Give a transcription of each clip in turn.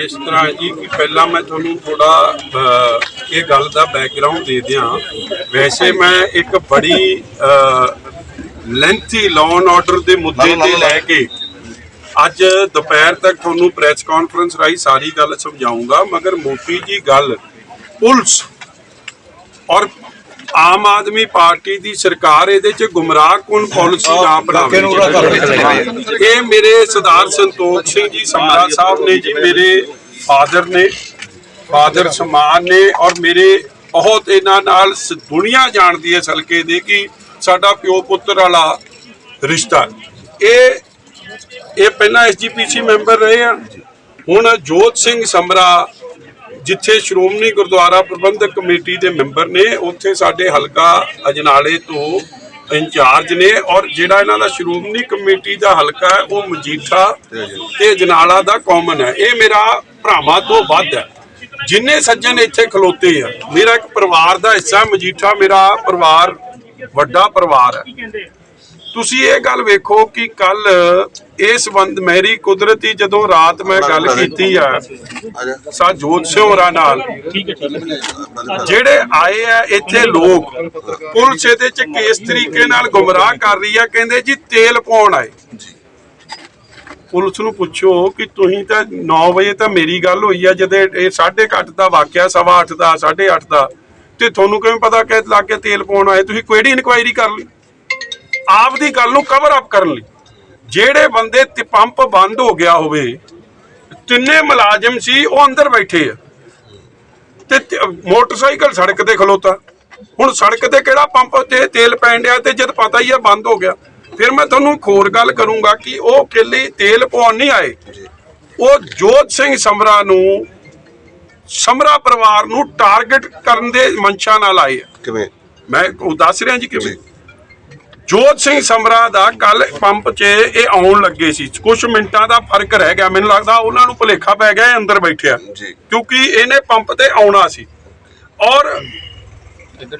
ਇਸ ਤਰ੍ਹਾਂ ਹੈ ਜੀ ਕਿ ਪਹਿਲਾਂ ਮੈਂ ਤੁਹਾਨੂੰ ਥੋੜਾ ਇਹ ਗੱਲ ਦਾ ਬੈਕਗ੍ਰਾਉਂਡ ਦੇ ਦਿਆਂ। ਵੈਸੇ ਮੈਂ ਇੱਕ ਬੜੀ ਲੈਂਥੀ ਲਾਅ ਆਰਡਰ ਦੇ ਮੁੱਦੇ ਤੇ ਲੈ ਕੇ ਅੱਜ ਦੁਪਹਿਰ ਤੱਕ ਤੁਹਾਨੂੰ ਪ੍ਰੈਸ ਕਾਨਫਰੰਸ ਰਾਹੀਂ ਸਾਰੀ ਗੱਲ ਸਮਝਾਉਂਗਾ ਮਗਰ ਮੋਟੀ ਜੀ ਗੱਲ ਪੁਲਿਸ ਔਰ ਆਮ ਆਦਮੀ ਪਾਰਟੀ ਦੀ ਸਰਕਾਰ ਇਹਦੇ ਚ ਗੁੰਮਰਾਹ ਕੌਣ ਪਾਲਿਸੀ ਨਾ ਬਣਾਵੇ ਇਹ ਮੇਰੇ ਸਰਦਾਰ ਸੰਤੋਖ ਸਿੰਘ ਜੀ ਸਮਰਾ ਸਾਹਿਬ ਨੇ ਜੀ ਮੇਰੇ ਫਾਦਰ ਨੇ ਫਾਦਰ ਸਮਾਨ ਨੇ ਔਰ ਮੇਰੇ ਬਹੁਤ ਇਹਨਾਂ ਨਾਲ ਦੁਨੀਆ ਜਾਣਦੀ ਹੈ ਸਲਕੇ ਦੇ ਕਿ ਸਾਡਾ ਪਿਓ ਪੁੱਤਰ ਵਾਲਾ ਰਿਸ਼ਤਾ। ਇਹ ਇਹ ਪਹਿਲਾਂ ਐਸਜੀਪੀਸੀ ਮੈਂਬਰ ਰਹੇ ਆ। ਹੁਣ ਜੋਤ ਸਿੰਘ ਸਮਰਾ ਜਿੱਥੇ ਸ਼੍ਰੋਮਣੀ ਗੁਰਦੁਆਰਾ ਪ੍ਰਬੰਧਕ ਕਮੇਟੀ ਦੇ ਮੈਂਬਰ ਨੇ, ਉੱਥੇ ਸਾਡੇ ਹਲਕਾ ਅਜਨਾਲੇ ਤੋਂ ਇੰਚਾਰਜ ਨੇ ਔਰ ਜਿਹੜਾ ਇਹਨਾਂ ਦਾ ਸ਼੍ਰੋਮਣੀ ਕਮੇਟੀ ਦਾ ਹਲਕਾ ਹੈ, ਉਹ ਮਜੀਠਾ ਤੇ ਅਜਨਾਲਾ ਦਾ ਕਾਮਨ ਹੈ। ਇਹ ਮੇਰਾ ਭਰਾਵਾਂ ਤੋਂ ਵੱਧ ਹੈ। ਜਿੰਨੇ ਸੱਜਣ ਇੱਥੇ ਖਲੋਤੇ ਆ, ਮੇਰਾ ਇੱਕ ਪਰਿਵਾਰ ਦਾ ਹਿੱਸਾ ਮਜੀਠਾ, ਮੇਰਾ ਪਰਿਵਾਰ, ਵੱਡਾ ਪਰਿਵਾਰ ਹੈ। ਤੁਸੀਂ ਇਹ ਗੱਲ ਵੇਖੋ ਕਿ ਕੱਲ ਇਸ ਬੰਦ ਮੇਰੀ ਕੁਦਰਤੀ ਜਦੋਂ ਰਾਤ ਮੈਂ ਗੱਲ ਕੀਤੀ ਆ ਸਾ ਜੋਤ ਸਿੰਘ ਹੋਰਾਂ ਨਾਲ ਜਿਹੜੇ ਆਏ ਆ ਇੱਥੇ ਲੋਕ ਪੁਲਿਸ ਇਹਦੇ ਚ ਕਿਸ ਤਰੀਕੇ ਨਾਲ ਗੁੰਮਰਾਹ ਕਰ ਰਹੀ ਆ ਕਹਿੰਦੇ ਜੀ ਤੇਲ ਪਾਉਣ ਆਏ। ਪੁਲਿਸ ਨੂੰ ਪੁੱਛੋ ਕਿ ਤੁਸੀਂ ਤਾਂ 9 ਵਜੇ ਤਾਂ ਮੇਰੀ ਗੱਲ ਹੋਈ ਆ ਜਦੇ ਇਹ 8:30 ਦਾ ਵਾਕਿਆ ਸਵਾ 8 ਦਾ 8:30 ਦਾ ਤੇ ਤੁਹਾਨੂੰ ਕਿਵੇਂ ਪਤਾ ਕਿ ਲੱਗ ਕੇ ਤੇਲ ਪਾਉਣ ਆਏ? ਤੁਸੀਂ ਕਿਹੜੀ ਇਨਕੁਆਇਰੀ ਕਰ ਲਈ? ਆਪ ਦੀ ਗੱਲ ਨੂੰ ਕਵਰ ਅਪ ਕਰਨ ਲਈ। ਜਿਹੜੇ ਬੰਦੇ ਤੇ ਪੰਪ ਬੰਦ ਹੋ ਗਿਆ ਹੋਵੇ ਤਿੰਨੇ ਮੁਲਾਜ਼ਮ ਸੀ ਉਹ ਅੰਦਰ ਬੈਠੇ ਆ। ਤੇ ਮੋਟਰਸਾਈਕਲ ਸੜਕ ਤੇ ਖਲੋਤਾ। ਹੁਣ ਸੜਕ ਤੇ ਕਿਹੜਾ ਪੰਪ ਤੇ ਤੇਲ ਪੈਣ ਡਿਆ ਤੇ ਜਦ ਪਤਾ ਹੀ ਆ ਬੰਦ ਹੋ ਗਿਆ। ਫਿਰ ਮੈਂ ਤੁਹਾਨੂੰ ਇੱਕ ਹੋਰ ਗੱਲ ਕਰੂੰਗਾ ਕਿ ਉਹ ਕਿੱਲੀ ਤੇਲ ਪਾਉਣ ਨਹੀਂ ਆਏ। ਉਹ ਜੋਤ ਸਿੰਘ ਸਮਰਾ ਨੂੰ ਸਮਰਾ ਪਰਿਵਾਰ ਨੂੰ ਟਾਰਗੇਟ ਕਰਨ ਦੇ ਮਨਸ਼ਾ ਨਾਲ ਆਏ ਕਿਵੇਂ? ਮੈਂ ਉਹ ਦੱਸ ਰਿਹਾ ਜੀ ਕਿਵੇਂ? ਜੋਤ ਸਿੰਘ ਸਮਰਾ ਦਾ ਕੱਲ ਪੰਪ 'ਚ ਇਹ ਆਉਣ ਲੱਗੇ ਸੀ। ਕੁਝ ਮਿੰਟਾਂ ਦਾ ਫ਼ਰਕ ਰਹਿ ਗਿਆ। ਮੈਨੂੰ ਲੱਗਦਾ ਉਹਨਾਂ ਨੂੰ ਭੁਲੇਖਾ ਪੈ ਗਿਆ ਅੰਦਰ ਬੈਠਿਆ। ਕਿਉਂਕਿ ਇਹਨੇ ਪੰਪ ਤੇ ਆਉਣਾ ਸੀ। ਔਰ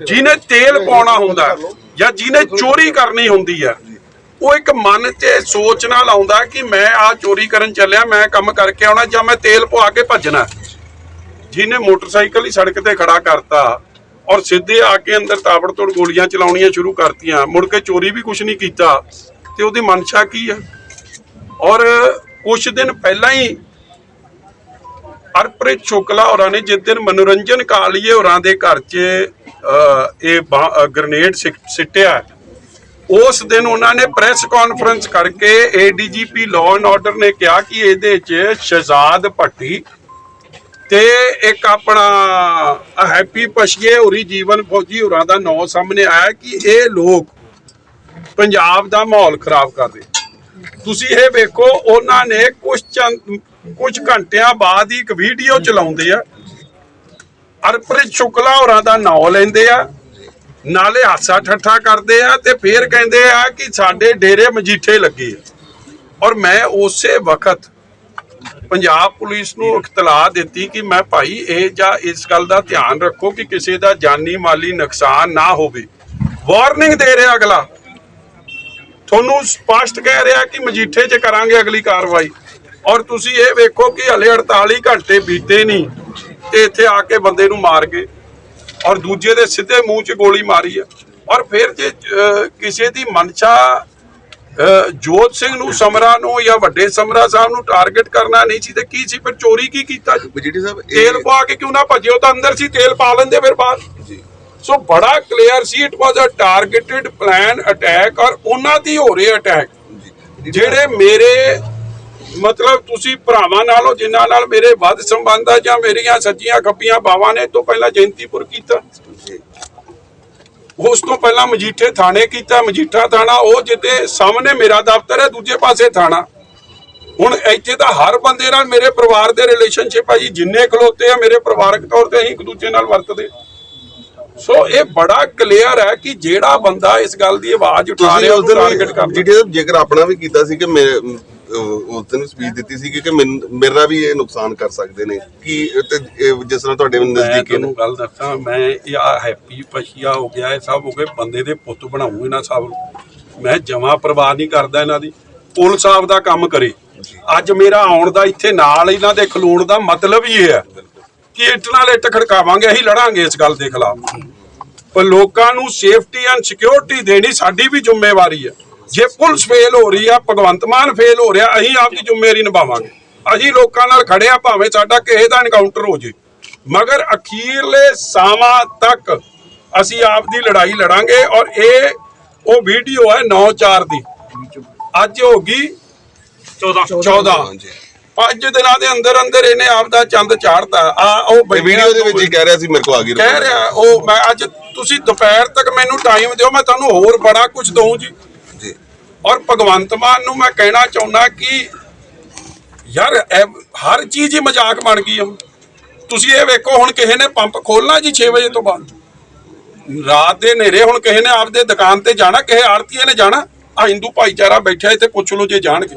ਜਿਹਨੇ ਤੇਲ ਪਾਉਣਾ ਹੁੰਦਾ ਜਾਂ ਜਿਹਨੇ ਚੋਰੀ ਕਰਨੀ ਹੁੰਦੀ ਹੈ ਉਹ ਇੱਕ ਮਨ 'ਚ ਸੋਚ ਨਾਲ ਆਉਂਦਾ ਕਿ ਮੈਂ ਆ ਚੋਰੀ ਕਰਨ ਚੱਲਿਆ ਮੈਂ ਕੰਮ ਕਰਕੇ ਆਉਣਾ ਜਾਂ ਮੈਂ ਤੇਲ ਪਵਾ ਕੇ ਭੱਜਣਾ। ਜਿਹਨੇ ਮੋਟਰਸਾਈਕਲ ਹੀ ਸੜਕ ਤੇ ਖੜਾ ਕਰਤਾ ਔਰ ਸਿੱਧੇ ਆ ਕੇ ਅੰਦਰ ਤਾਬੜਤੋੜ ਗੋਲੀਆਂ ਚਲਾਉਣੀਆਂ ਸ਼ੁਰੂ ਕਰਤੀਆਂ। ਮੁੜ ਕੇ ਚੋਰੀ ਵੀ ਕੁਝ ਨਹੀਂ ਕੀਤਾ। ਤੇ ਉਹਦੀ ਮਨਸ਼ਾ ਕੀ ਆ? ਔਰ ਕੁਝ ਦਿਨ ਪਹਿਲਾਂ ਹੀ ਹਰਪ੍ਰੀਤ ਸ਼ੁਕਲਾ ਹੋਰਾਂ ਨੇ ਜਿਸ ਦਿਨ ਮਨੋਰੰਜਨ ਕਾਲੀਏ ਹੋਰਾਂ ਦੇ ਘਰ 'ਚ ਅ, ਇਹ ਗ੍ਰਨੇਡ ਸਿੱਟਿਆ। ਉਸ ਦਿਨ ਉਹਨਾਂ ਨੇ ਪ੍ਰੈਸ ਕਾਨਫਰੰਸ ਕਰਕੇ ਏਡੀਜੀਪੀ ਲਾਅ ਐਂਡ ਆਰਡਰ ਨੇ ਕਿਹਾ ਕਿ ਇਹਦੇ 'ਚ ਸ਼ਹਜ਼ਾਦ ਭੱਟੀ ਤੇ ਇੱਕ ਆਪਣਾ ਹੈਪੀ ਪਸ਼ੀਏ ਹੋਰੀ ਜੀਵਨ ਫੌਜੀ ਹੋਰਾਂ ਦਾ ਨਾਂ ਸਾਹਮਣੇ ਆਇਆ ਕਿ ਇਹ ਲੋਕ ਪੰਜਾਬ ਦਾ ਮਾਹੌਲ ਖਰਾਬ ਕਰਦੇ ਤੁਸੀਂ ਇਹ ਵੇਖੋ, ਉਹਨਾਂ ਨੇ ਕੁਝ ਚੰਦ ਕੁਝ ਘੰਟਿਆਂ ਬਾਅਦ ਹੀ ਇੱਕ ਵੀਡੀਓ ਚਲਾਉਂਦੇ ਆ। ਅਰਪ੍ਰੀਤ ਸ਼ੁਕਲਾ ਹੋਰਾਂ ਦਾ ਨਾਂ ਲੈਂਦੇ ਆ, ਨਾਲੇ ਹਾਸਾ ਠੱਠਾ ਕਰਦੇ ਆ ਤੇ ਫੇਰ ਕਹਿੰਦੇ ਆ ਕਿ ਸਾਡੇ ਡੇਰੇ ਮਜੀਠੇ ਲੱਗੇ ਆ। ਔਰ ਮੈਂ ਉਸੇ ਵਕਤ ਪੰਜਾਬ ਪੁਲਿਸ ਨੂੰ ਇਤਲਾਹ ਦਿੱਤੀ ਕਿ ਮੈਂ ਭਾਈ, ਇਹ ਜਾਂ ਇਸ ਗੱਲ ਦਾ ਧਿਆਨ ਰੱਖੋ ਕਿ ਕਿਸੇ ਦਾ ਜਾਨੀ ਮਾਲੀ ਨੁਕਸਾਨ ਨਾ ਹੋਵੇ। ਵਾਰਨਿੰਗ ਦੇ ਰਿਹਾ ਅਗਲਾ। ਤੁਹਾਨੂੰ ਸਪਸ਼ਟ ਕਹਿ ਰਿਹਾ ਕਿ ਮਜੀਠੇ 'ਚ ਕਰਾਂਗੇ ਅਗਲੀ ਕਾਰਵਾਈ। ਔਰ ਤੁਸੀਂ ਇਹ ਵੇਖੋ ਕਿ ਹਲੇ 48 ਘੰਟੇ ਬੀਤੇ ਨਹੀਂ, ਤੇ ਇੱਥੇ ਆ ਕੇ ਬੰਦੇ ਨੂੰ ਮਾਰ ਗਏ। ਔਰ ਦੂਜੇ ਦੇ ਸਿੱਧੇ ਮੂੰਹ 'ਚ ਗੋਲੀ ਮਾਰੀ ਆ। ਔਰ ਫਿਰ ਜੇ ਕਿਸੇ ਦੀ ਮਨਸ਼ਾ ਜੋਤ ਸਿੰਘ ਨੂੰ ਸਮਰਾ ਨੂੰ ਜਾਂ ਵੱਡੇ ਸਮਰਾ ਸਾਹਿਬ ਨੂੰ ਟਾਰਗੇਟ ਕਰਨਾ ਨਹੀਂ ਸੀ ਤੇ ਕੀ ਸੀ? ਫਿਰ ਚੋਰੀ ਕੀ ਕੀਤਾ? ਬਜੀਟੀ ਸਾਹਿਬ ਤੇਲ ਪਾ ਕੇ ਕਿਉਂ ਨਾ ਭੱਜੇ? ਉਹ ਤਾਂ ਅੰਦਰ ਸੀ ਤੇਲ ਪਾ ਲੈਂਦੇ ਫਿਰ ਬਾਹਰ। ਜੀ। ਸੋ ਬੜਾ clear C it was a targeted plan attack ਔਰ ਉਹਨਾਂ ਦੀ ਹੋ ਰਹੇ ਅਟੈਕ ਜਿਹੜੇ ਮੇਰੇ ਮਤਲਬ ਤੁਸੀਂ ਭਰਾਵਾਂ ਨਾਲੋਂ ਜਿਨ੍ਹਾਂ ਨਾਲ ਮੇਰੇ ਵੱਧ ਸੰਬੰਧ ਆ ਜਾਂ ਮੇਰੀਆਂ ਸੱਜੀਆਂ ਖੱਪੀਆਂ ਬਾਵਾਂ ਨੇ ਤੋਂ ਪਹਿਲਾਂ ਜੈਂਤੀਪੁਰ ਕੀਤਾ। ਉਸ ਤੋਂ ਪਹਿਲਾਂ ਮਜੀਠੇ ਥਾਣੇ ਕੀਤਾ ਮਜੀਠਾ ਥਾਣਾ ਉਹ ਜਿੱਤੇ ਸਾਹਮਣੇ ਮੇਰਾ ਦਫ਼ਤਰ ਹੈ ਦੂਜੇ ਪਾਸੇ ਥਾਣਾ। ਹੁਣ ਇੱਥੇ ਤਾਂ ਹਰ ਬੰਦੇ ਨਾਲ ਮੇਰੇ ਪਰਿਵਾਰ ਦੇ ਰਿਲੇਸ਼ਨਸ਼ਿਪ ਆ ਜੀ ਜਿੰਨੇ ਖਲੋਤੇ ਆ ਮੇਰੇ ਪਰਿਵਾਰਕ ਤੌਰ ਤੇ ਅਸੀਂ ਇੱਕ ਦੂਜੇ ਨਾਲ ਵਰਤਦੇ। ਸੋ ਇਹ ਬੜਾ ਕਲੀਅਰ ਹੈ ਕਿ ਜਿਹੜਾ ਬੰਦਾ ਇਸ ਗੱਲ ਦੀ ਆਵਾਜ਼ ਉਠਾ ਰਿਹਾ ਉਸ ਟਾਰਗੇਟ ਕਰਦਾ ਬਜੀਟੀ ਸਾਹਿਬ ਜੇਕਰ ਆਪਣਾ ਵੀ ਕੀਤਾ ਸੀ ਕਿ ਉਸ ਦਿਨ ਸਪੀਚ ਦਿੱਤੀ ਸੀ ਕਿ ਮੈਨ- ਮੇਰਾ ਵੀ ਇਹ ਨੁਕਸਾਨ ਕਰ ਸਕਦੇ ਨੇ। ਕਿ ਤੇ ਇਹ ਜਿਸ ਤਰ੍ਹਾਂ ਤੁਹਾਡੇ ਮੈਂ ਨਜ਼ਦੀਕੀ ਨੇ? ਤੁਹਾਨੂੰ ਗੱਲ ਦੱਸਾਂ ਮੈਂ ਇਹ ਆ ਹੈਪੀ ਪਸ਼ੀਆ ਹੋ ਗਿਆ ਇਹ ਸਭ ਹੋ ਗਏ ਬੰਦੇ ਦੇ ਪੁੱਤ ਬਣਾਉਂ ਇਹਨਾਂ ਸਭ ਨੂੰ। ਮੈਂ ਜਮਾ ਪਰਵਾਹ ਨਹੀਂ ਕਰਦਾ ਇਹਨਾਂ ਦੀ। ਪੁਲਿਸ ਆਪ ਦਾ ਕੰਮ ਕਰੇ। ਅੱਜ ਮੇਰਾ ਆਉਣ ਦਾ ਇੱਥੇ ਨਾਲ ਇਹਨਾਂ ਦੇ ਖਲੋਣ ਦਾ ਮਤਲਬ ਹੀ ਇਹ ਹੈ ਕਿ ਇੱਟ ਨਾਲ ਇੱਟ ਖੜਕਾਵਾਂਗੇ ਅਸੀਂ ਲੜਾਂਗੇ ਇਸ ਗੱਲ ਦੇ ਖਿਲਾਫ। ਪਰ ਲੋਕਾਂ ਨੂੰ ਸੇਫਟੀ ਐਂਡ ਸਿਕਿਉਰਿਟੀ ਦੇਣੀ ਸਾਡੀ ਵੀ ਜ਼ਿੰਮੇਵਾਰੀ ਹੈ। ਜੇ ਪੁਲਿਸ ਫੇਲ ਹੋ ਰਹੀ ਆ ਭਗਵੰਤ ਮਾਨ ਫੇਲ ਹੋ ਰਿਹਾ ਅਸੀਂ ਆਪਦੀ ਜ਼ਿੰਮੇਵਾਰੀ ਨਿਭਾਵਾਂਗੇ। ਅਸੀਂ ਲੋਕਾਂ ਨਾਲ ਖੜੇ ਆ ਭਾਵੇਂ ਸਾਡਾ ਕਿਸੇ ਦਾ ਐਨਕਾਊਂਟਰ ਹੋ ਜੇ। ਮਗਰ ਅਖੀਰਲੇ ਸਾਵਾਂ ਤੱਕ ਅਸੀਂ ਆਪਦੀ ਲੜਾਈ ਲੜਾਂਗੇ ਔਰ ਇਹ ਉਹ ਵੀਡੀਓ ਹੈ 9-4 ਦੀ। ਅੱਜ ਹੋ ਗਈ 14 14 ਹਾਂਜੀ। ਪੰਜ ਦਿਨਾਂ ਦੇ ਅੰਦਰ ਅੰਦਰ ਇਹਨੇ ਆਪਦਾ ਚੰਦ ਚਾੜਤਾ। ਆ ਉਹ ਵੀਡੀਓ ਦੇ ਵਿੱਚ ਹੀ ਕਹਿ ਰਿਹਾ ਸੀ ਮੇਰੇ ਕੋ ਆ ਗਈ ਕਹਿ। ਰਿਹਾ ਉਹ ਮੈਂ ਅੱਜ ਤੁਸੀਂ ਦੁਪਹਿਰ ਤੱਕ ਮੈਨੂੰ ਟਾਈਮ ਦਿਓ ਮੈਂ ਤੁਹਾਨੂੰ ਹੋਰ ਬੜਾ ਕੁਝ ਦਊਂ ਜੀ। ਔਰ ਭਗਵੰਤ ਮਾਨ ਨੂੰ ਮੈਂ ਕਹਿਣਾ ਚਾਹੁੰਦਾ ਕਿ ਯਾਰ ਹਰ ਚੀਜ਼ ਹੀ ਮਜ਼ਾਕ ਬਣ ਗਈ ਹੁਣ ਤੁਸੀਂ ਇਹ ਵੇਖੋ, ਹੁਣ ਕਿਸੇ ਨੇ ਪੰਪ ਖੋਲਣਾ ਜੀ 6 ਵਜੇ ਤੋਂ ਬਾਅਦ। ਰਾਤ ਦੇ ਹਨੇਰੇ, ਹੁਣ ਕਿਸੇ ਨੇ ਆਪਦੇ ਦੁਕਾਨ ਤੇ ਜਾਣਾ, ਕਿਸੇ ਆੜਤੀਏ ਨੇ ਜਾਣਾ ਆ ਹਿੰਦੂ ਭਾਈਚਾਰਾ ਬੈਠਾ ਇੱਥੇ, ਪੁੱਛ ਲਓ ਜੇ ਜਾਣਗੇ।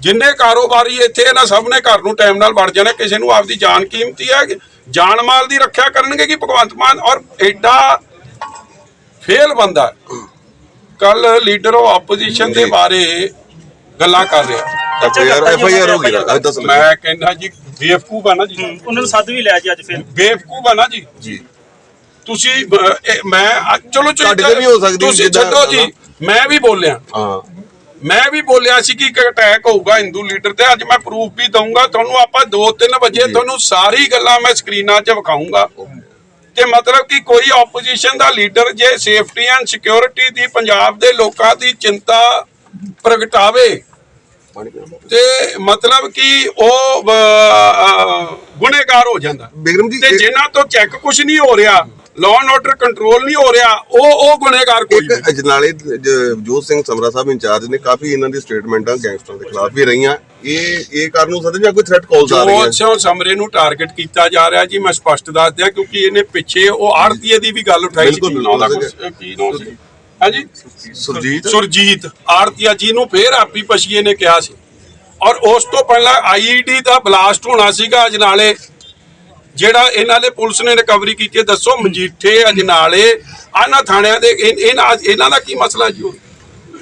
ਜਿੰਨੇ ਕਾਰੋਬਾਰੀ ਇੱਥੇ ਇਹਨਾਂ ਸਭ ਨੇ ਘਰ ਨੂੰ ਟਾਈਮ ਨਾਲ ਵੜ ਜਾਣਾ, ਕਿਸੇ ਨੂੰ ਆਪਦੀ ਜਾਨ ਕੀਮਤੀ ਹੈ ਜਾਨ ਮਾਲ ਦੀ ਰੱਖਿਆ ਕਰਨਗੇ ਕਿ ਭਗਵੰਤ ਮਾਨ? ਔਰ ਐਡਾ ਫੇਲ ਬੰਦਾ ਕੱਲ ਲੀਡਰ ਆਫ ਆਪੋਜੀਸ਼ਨ ਦੇ। ਬਾਰੇ ਗੱਲਾਂ ਕਰ ਰਿਹਾ। F I R F I R ਹੋ ਗਈ ਅੱਜ ਦੱਸ ਮੈਂ ਮੈਂ ਕਹਿੰਦਾ ਜੀ ਬੇਵਕੂਫ ਆ ਨਾ ਜੀ। ਉਹਨਾਂ ਨੂੰ ਸੱਦ ਵੀ ਲਿਆ ਜੀ ਅੱਜ ਫਿਰ। ਬੇਵਕੂਫ ਆ ਨਾ ਜੀ। ਜੀ। ਤੁਸੀਂ ਅਹ, ਇਹ ਮੈਂ ਅ- ਚਲੋ ਚਲੋ ਤੁਹਾਡੇ ਤੇ ਵੀ ਹੋ ਸਕਦੀ ਤੁਸੀਂ ਜਿੱਦਾਂ- ਛੱਡੋ ਜੀ। ਮੈਂ ਵੀ ਬੋਲਿਆ। ਹਾਂ। ਮੈਂ ਵੀ ਬੋਲਿਆ ਸੀ ਕਿ ਇੱਕ ਅਟੈਕ ਹੋਊਗਾ ਹਿੰਦੂ ਲੀਡਰ ਤੇ। ਅੱਜ ਮੈਂ ਪ੍ਰੂਫ ਵੀ ਦਊਂਗਾ। ਤੁਹਾਨੂੰ ਆਪਾਂ 2-3 ਵਜੇ ਤੁਹਾਨੂੰ ਸਾਰੀ ਗੱਲਾਂ ਮੈਂ ਸਕਰੀਨਾਂ 'ਚ ਵਿਖਾਊਂਗਾ। ਤੇ ਮਤਲਬ ਕਿ ਕੋਈ ਆਪੋਜੀਸ਼ਨ ਦਾ ਲੀਡਰ ਜੇ ਸੇਫਟੀ ਐਂਡ ਸਿਕਿਉਰਿਟੀ ਦੀ ਪੰਜਾਬ ਦੇ ਲੋਕਾਂ ਦੀ ਚਿੰਤਾ ਪ੍ਰਗਟਾਵੇ। ਤੇ ਮਤਲਬ ਕਿ ਉਹ ਗੁਨੇਗਾਰ ਹੋ ਜਾਂਦਾ ਤੇ ਜਿਨ੍ਹਾਂ ਤੋਂ ਚੈੱਕ ਕੁਝ ਨਹੀਂ ਹੋ ਰਿਹਾ ਲਾਅ ਐਂਡ ਆਰਡਰ ਕੰਟਰੋਲ ਨਹੀਂ ਹੋ ਰਿਹਾ ਉਹ ਉਹ ਗੁਨੇਗਾਰ ਕੋਈ ਇੱਕ ਨਹੀਂ। ਅਜਨਾਲੇ ਜੋਤ ਸਿੰਘ ਸਮਰਾ ਸਾਹਿਬ ਇੰਚਾਰਜ ਨੇ ਕਾਫੀ ਇਹਨਾਂ ਦੀ ਸਟੇਟਮੈਂਟਾਂ ਗੈਂਗਸਟਰ ਦੇ ਖਿਲਾਫ ਵੀ ਰਹੀਆਂ। ਇਹ ਇਹ ਕਾਰਨ ਨੂੰ ਸਕਦੇ ਜਾਂ ਕੋਈ ਥ੍ਰੈਟ ਕਾਲਸ ਆ ਰਹੀਆਂ? ਜੋ ਸਿਓ ਸਮਰੇ ਨੂੰ ਟਾਰਗੇਟ ਕੀਤਾ ਜਾ ਰਿਹਾ ਜੀ ਮੈਂ ਸਪਸ਼ਟ ਦੱਸ ਦਿਆਂ ਕਿਉਂਕਿ ਇਹਨੇ ਪਿੱਛੇ ਉਹ ਆੜਤੀਏ ਦੀ ਵੀ ਗੱਲ ਉਠਾਈ ਸੀ। ਬਿਲਕੁਲ, ਕੀ ਨਾਂ ਦਾ ਬਿਲਕੁਲ। ਕੁਛ- ਕੀ ਨਾਂ ਸੀ? ਹਾਂਜੀ? ਸੁਰਜੀਤ। ਸੁਰਜੀਤ। ਆੜਤੀਆ ਜੀ ਨੂੰ ਫੇਰ ਆਪੀ ਪਛੀਏ ਨੇ ਕਿਹਾ ਸੀ। ਔਰ ਉਸ ਤੋਂ ਪਹਿਲਾਂ ਆਈਈਡੀ ਦਾ ਬਲਾਸਟ ਹੋਣਾ ਸੀਗਾ ਅਜਨਾਲੇ ਜਿਹੜਾ ਇਹਨਾਂ ਦੇ ਪੁਲਿਸ ਨੇ ਰਿਕਵਰੀ ਕੀਤੀ ਹੈ। ਦੱਸੋ ਮਜੀਠੇ ਅਜਨਾਲੇ ਆਨਾ ਥਾਣਿਆਂ ਦੇ ਇਹਨਾਂ ਇਹਨਾਂ ਦਾ ਕੀ ਮਸਲਾ ਜੀ?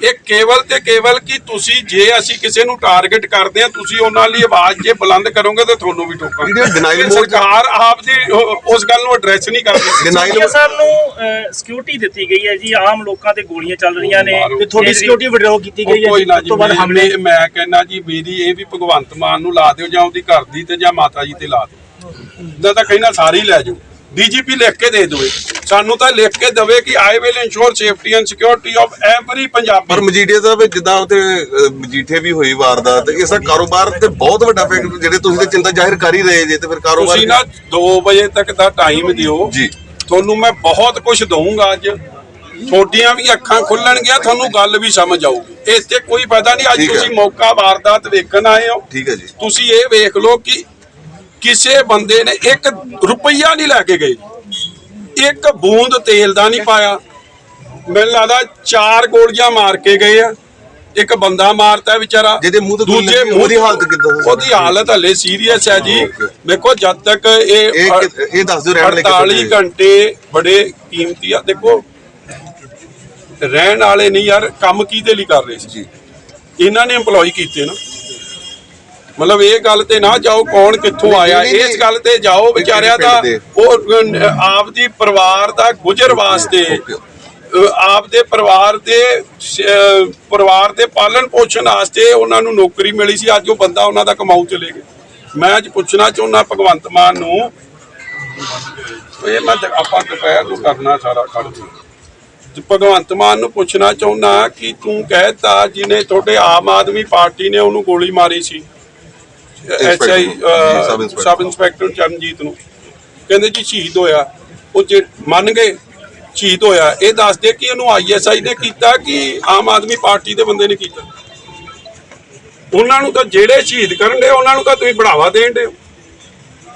ਇਹ ਕੇਵਲ ਤੇ ਕੇਵਲ ਕਿ ਤੁਸੀਂ ਜੇ ਅਸੀਂ ਕਿਸੇ ਨੂੰ ਟਾਰਗੇਟ ਕਰਦੇ ਆ ਤੁਸੀਂ ਉਹਨਾਂ ਲਈ ਆਵਾਜ਼ ਜੇ ਬੁਲੰਦ ਕਰੋਗੇ ਤਾਂ ਤੁਹਾਨੂੰ ਵੀ 'ਚ- ਸਰਕਾਰ ਆਪਦੀ ਉਹ- ਉਸ ਗੱਲ ਨੂੰ ਐਡਰੈਸ ਨਹੀਂ ਕਰਦੀ ਸੀਐਮ ਸਾਹਿਬ ਨੂੰ ਸਿਕਿਉਰਿਟੀ ਦਿੱਤੀ ਗਈ ਹੈ ਜੀ ਆਮ ਲੋਕਾਂ ਤੇ ਗੋਲੀਆਂ ਚੱਲ ਰਹੀਆਂ ਨੇ ਤੇ ਤੁਹਾਡੀ ਸਿਕਿਉਰਿਟੀ ਵਿਡਰੋ ਕੀਤੀ ਗਈ ਹੈ ਉਸ ਜੀ ਤੋਂ ਬਾਅਦ ਹਮਲੇ ਮੈਂ- ਮੈਂ ਕਹਿੰਦਾ ਜੀ ਮੇਰੀ ਇਹ ਵੀ ਭਗਵੰਤ ਮਾਨ ਨੂੰ ਲਾ ਦਿਓ ਜਾਂ ਉਹਦੀ ਘਰ ਦੀ ਤੇ ਜਾਂ ਮਾਤਾ ਜੀ ਤੇ ਲਾ ਦਿਓ ਇਦਾਂ ਤਾਂ ਕਹਿਣਾ ਸਾਰੀ ਲੈ ਜਾਓ। ਡੀਜੀਪੀ ਲਿਖ ਕੇ ਦੇ ਦੇਵੇ। ਸਾਨੂੰ ਤਾਂ ਲਿਖ ਕੇ ਦੇਵੇ ਕਿ I will ensure safety and security of every Punjabi ਪਰ ਮਜੀਠੇ ਸਾਹਿਬ ਜਿੱਦਾਂ ਉਤੇ ਮਜੀਠੇ ਵੀ ਹੋਈ ਵਾਰਦਾਤ ਇਸ ਦਾ ਕਾਰੋਬਾਰ ਤੇ ਬਹੁਤ ਵੱਡਾ ਫੈਕਟਰ ਜਿਹੜੇ ਤੁਸੀਂ ਤੇ ਚਿੰਤਾ ਜ਼ਾਹਿਰ ਕਰ ਹੀ ਰਹੇ ਜੇ ਤੇ ਫਿਰ ਕਾਰੋਬਾਰ ਤੁਸੀਂ ਨਾ 2 ਵਜੇ ਤੱਕ ਦਾ ਟਾਈਮ ਦਿਓ। ਜੀ। ਤੁਹਾਨੂੰ ਮੈਂ ਬਹੁਤ ਕੁਝ ਦਊਂਗਾ ਅੱਜ। ਤੁਹਾਡੀਆਂ ਵੀ ਅੱਖਾਂ ਖੁੱਲਣਗੀਆਂ ਤੁਹਾਨੂੰ ਗੱਲ ਵੀ ਸਮਝ ਆਊਗੀ। ਇਸ ਤੇ ਕੋਈ ਫਾਇਦਾ ਨਹੀਂ। ਅੱਜ। ਤੁਸੀਂ ਮੌਕਾ ਵਾਰਦਾਤ ਵੇਖਣ ਆਏ ਹੋ। ਠੀਕ ਹੈ ਜੀ। ਤੁਸੀਂ ਇਹ ਵੇਖ ਲਓ ਕਿ ਕਿਸੇ ਬੰਦੇ ਨੇ ਇੱਕ ਰੁਪਈਆ ਨਹੀਂ ਲੈ ਕੇ ਗਏ ਇੱਕ ਬੂੰਦ ਤੇਲ ਦਾ ਨਹੀਂ ਪਾਇਆ। ਮੈਨੂੰ ਲੱਗਦਾ ਚਾਰ ਗੋਲੀਆਂ ਮਾਰ ਕੇ ਗਏ ਆ। ਇੱਕ ਬੰਦਾ ਮਾਰਤਾ ਵਿਚਾਰਾ। ਜਿਹਦੇ ਮੂੰਹ ਤੇ ਦੂਜੇ ਮੂੰਹ ਉਹਦੀ ਹਾਲਤ ਕਿੱਦਾਂ? ਉਹਦੀ ਹਾਲਤ ਹਲੇ ਸੀਰੀਅਸ ਹੈ ਜੀ. ਵੇਖੋ ਜਦ ਤੱਕ ਇਹ ਇਹ ਦੱਸ ਦਿਓ ਰਹਿਣ ਲਈ ਕਿੱਥੋਂ 48 ਦੇ? ਘੰਟੇ ਬੜੇ ਕੀਮਤੀ ਆ। ਦੇਖੋ ਰਹਿਣ ਵਾਲੇ ਨਹੀਂ ਯਾਰ ਕੰਮ ਕਿਹਦੇ ਲਈ ਕਰ ਰਹੇ ਸੀ? ਜੀ। ਇਹਨਾਂ ਨੇ EMPLOY ਕੀਤੇ ਨਾ। ਮਤਲਬ ਇਹ ਗੱਲ ਤੇ ਨਾ ਜਾਓ ਕੌਣ ਕਿੱਥੋਂ ਆਇਆ। ਇਸ ਗੱਲ ਤੇ ਜਾਓ ਵਿਚਾਰਿਆ ਦਾ ਦੇ। ਉਹ ਅਹ, ਆਪਦੀ ਪਰਿਵਾਰ ਦਾ ਗੁਜ਼ਰ ਵਾਸਤੇ. ਅਹ, ਆਪਦੇ ਪਰਿਵਾਰ ਦੇ ਪਰਿਵਾਰ ਦੇ ਪਾਲਣ ਪੋਸ਼ਣ ਵਾਸਤੇ ਉਹਨਾਂ ਨੂੰ ਨੌਕਰੀ ਮਿਲੀ ਸੀ। ਅੱਜ ਉਹ ਬੰਦਾ ਉਹਨਾਂ ਦਾ ਕਮਾਊ ਚਲੇ ਗਿਆ ਮੈਂ ਅੱਜ ਪੁੱਛਣਾ ਚਾਹੁੰਦਾ ਭਗਵੰਤ ਮਾਨ ਨੂੰ ਇਹ ਮੈਂ ਤੇ- ਆਪਾਂ ਦੁਪਹਿਰ ਨੂੰ ਕਰਨਾ ਸਾਰਾ ਖੜ ਭਗਵੰਤ ਮਾਨ ਨੂੰ ਪੁੱਛਣਾ ਚਾਹੁੰਦਾ ਕਿ ਤੂੰ ਕਹਿਤਾ ਜਿਹਨੇ ਤੁਹਾਡੇ ਆਮ ਆਦਮੀ ਪਾਰਟੀ ਨੇ ਉਹਨੂੰ ਗੋਲੀ ਮਾਰੀ ਸੀ। SI sub inspector. ਚਰਨਜੀਤ ਨੂੰ। ਕਹਿੰਦੇ ਜੀ ਸ਼ਹੀਦ ਹੋਇਆ। ਉਹ ਜੇ ਮੰਨ ਗਏ ਸ਼ਹੀਦ ਹੋਇਆ। ਇਹ ਦੱਸਦੇ ਕਿ ਇਹਨੂੰ ਆਈਐਸਆਈ ਨੇ ਕੀਤਾ ਕਿ ਆਮ ਆਦਮੀ ਪਾਰਟੀ ਦੇ ਬੰਦੇ ਨੇ ਕੀਤਾ। ਉਹਨਾਂ ਨੂੰ ਤਾਂ ਜਿਹੜੇ ਸ਼ਹੀਦ ਕਰਨ ਦੇ ਉਹਨਾਂ ਨੂੰ ਤਾਂ ਤੁਸੀਂ ਬੜਾਵਾ ਦੇਣ ਦੇ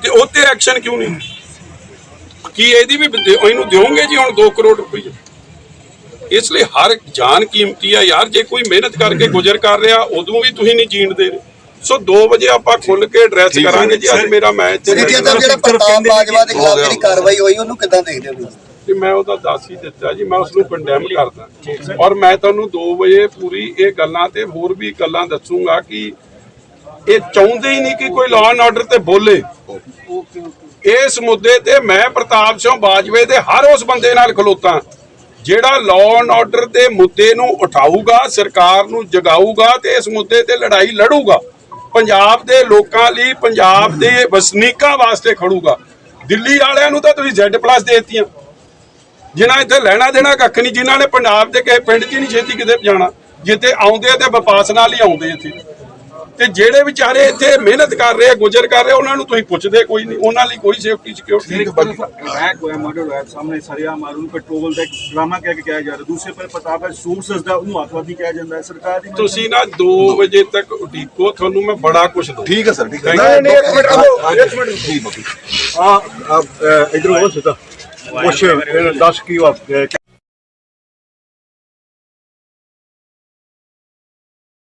ਤੇ ਉਹ ਤੇ ਐਕਸ਼ਨ ਕਿਉਂ ਨਹੀਂ? ਕੀ ਇਹਦੀ ਵੀ ਇਹਨੂੰ ਦਿਓਗੇ ਜੀ ਹੁਣ 2 ਕਰੋੜ ਰੁਪਏ? ਇਸ ਲਈ ਹਰ ਜਾਨ ਕੀਮਤੀ ਆ ਯਾਰ। ਜੇ ਕੋਈ ਮਿਹਨਤ ਕਰਕੇ ਗੁਜ਼ਰ ਕਰ ਰਿਹਾ ਉਦੋਂ ਵੀ ਤੁਸੀਂ ਨਹੀਂ ਜੀਣ ਦੇ ਰਹੇ। ਸੋ 2 ਵਜੇ ਆਪਾਂ ਖੁੱਲ ਕੇ ਐਡਰੈਸ ਹੈ। ਕਰਾਂਗੇ ਜੀ ਅੱਜ ਮੇਰਾ ਮੈਚ ਜੀ ਤੇ ਜਿਹੜਾ ਜਿਹੜਾ ਪ੍ਰਤਾਪ ਬਾਜਵਾ ਦੇ ਖਿਲਾਫ ਹੋ। ਜਿਹੜੀ ਕਾਰਵਾਈ ਹੋਈ ਉਹਨੂੰ ਕਿੱਦਾਂ ਦੇਖਦੇ ਹੋ ਤੁਸੀਂ? ਤੇ ਮੈਂ ਉਹਦਾ ਦੱਸ ਹੀ ਦਿੱਤਾ ਜੀ ਮੈਂ ਉਸ ਨੂੰ ਕੰਡੈਮ ਕਰਦਾ ਔਰ ਮੈਂ ਤੁਹਾਨੂੰ 2 ਵਜੇ ਪੂਰੀ ਇਹ ਗੱਲਾਂ ਤੇ ਹੋਰ ਵੀ ਗੱਲਾਂ ਦੱਸੂਗਾ ਕਿ ਇਹ ਚਾਹੁੰਦੇ ਹੀ ਨਹੀਂ ਕਿ ਕੋਈ ਲਾਅ ਐਂਡ ਆਰਡਰ ਤੇ ਬੋਲੇ ਇਸ ਮੁੱਦੇ ਤੇ ਮੈਂ ਪ੍ਰਤਾਪ ਸਿੰਘ ਬਾਜਵੇ ਦੇ ਹਰ ਉਸ ਬੰਦੇ ਨਾਲ ਖਲੋਤਾ ਜਿਹੜਾ ਲਾਅ ਐਂਡ ਆਰਡਰ ਦੇ ਮੁੱਦੇ ਨੂੰ ਉਠਾਊਗਾ ਸਰਕਾਰ ਨੂੰ ਜਗਾਊਗਾ ਤੇ ਇਸ ਮੁੱਦੇ ਤੇ ਲੜਾਈ ਲੜੂਗਾ ਪੰਜਾਬ ਦੇ ਲੋਕਾਂ ਲਈ ਪੰਜਾਬ ਦੇ ਵਸਨੀਕਾਂ ਵਾਸਤੇ ਖੜੂਗਾ। ਦਿੱਲੀ ਵਾਲਿਆਂ ਨੂੰ ਤਾਂ ਤੁਸੀਂ Z+ ਦੇ ਦਿੱਤੀਆਂ। ਜਿਨ੍ਹਾਂ ਇੱਥੇ ਲੈਣਾ ਦੇਣਾ ਕੱਖ ਨਹੀਂ, ਜਿਨ੍ਹਾਂ ਨੇ ਪੰਜਾਬ ਦੇ ਕਿਸੇ ਪਿੰਡ 'ਚ ਹੀ ਨਹੀਂ ਛੇਤੀ ਕਿਤੇ ਜਾਣਾ। ਜਿੱਥੇ ਆਉਂਦੇ ਆ ਤੇ ਵਪਾਸ ਨਾਲ ਹੀ ਆਉਂਦੇ ਇੱਥੇ। ਤੇ ਜਿਹੜੇ ਵਿਚਾਰੇ ਇੱਥੇ ਮਿਹਨਤ ਕਰ ਰਹੇ ਆ ਗੁਜ਼ਰ ਕਰ ਰਹੇ ਆ, ਉਹਨਾਂ ਨੂੰ ਤੁਸੀਂ ਪੁੱਛਦੇ ਕੋਈ ਨਹੀਂ ਉਹਨਾਂ ਲਈ ਕੋਈ ਸੇਫਟੀ ਸਿਕਿਉਰਿਟੀ ਇੱਕ ਤਰਫ ਰੈਕ ਹੋਇਆ ਮਰਡਰ ਹੋਇਆ ਸਾਹਮਣੇ ਸਰਿਆ ਮਾਰੂ ਪੈਟਰੋਲ ਦਾ ਡਰਾਮਾ ਕਹਿ ਕੇ ਕਿਹਾ ਜਾ ਰਿਹਾ ਦੂਸਰੇ ਪਰ ਹੈ ਸੋਰਸਸ ਦਾ ਉਹਨੂੰ ਅੱਤਵਾਦੀ ਕਿਹਾ ਜਾਂਦਾ ਹੈ ਸਰਕਾਰ ਦੀ ਤੁਸੀਂ ਨਾ 2 ਵਜੇ ਤੱਕ ਉਡੀਕੋ ਤੁਹਾਨੂੰ ਮੈਂ ਬੜਾ ਕੁਝ ਦਊਂ ਠੀਕ ਹੈ ਸਰ ਠੀਕ ਹੈ। ਨਹੀਂ, ਨਹੀਂ ਇੱਕ ਮਿੰਟ ਇੱਕ ਮਿੰਟ ਠੀਕ ਹੈ। ਆ ਇਧਰ ਉਹ ਸਿੱਧਾ। ਕੁਛ ਦੱਸ ਕੀ ਵਾ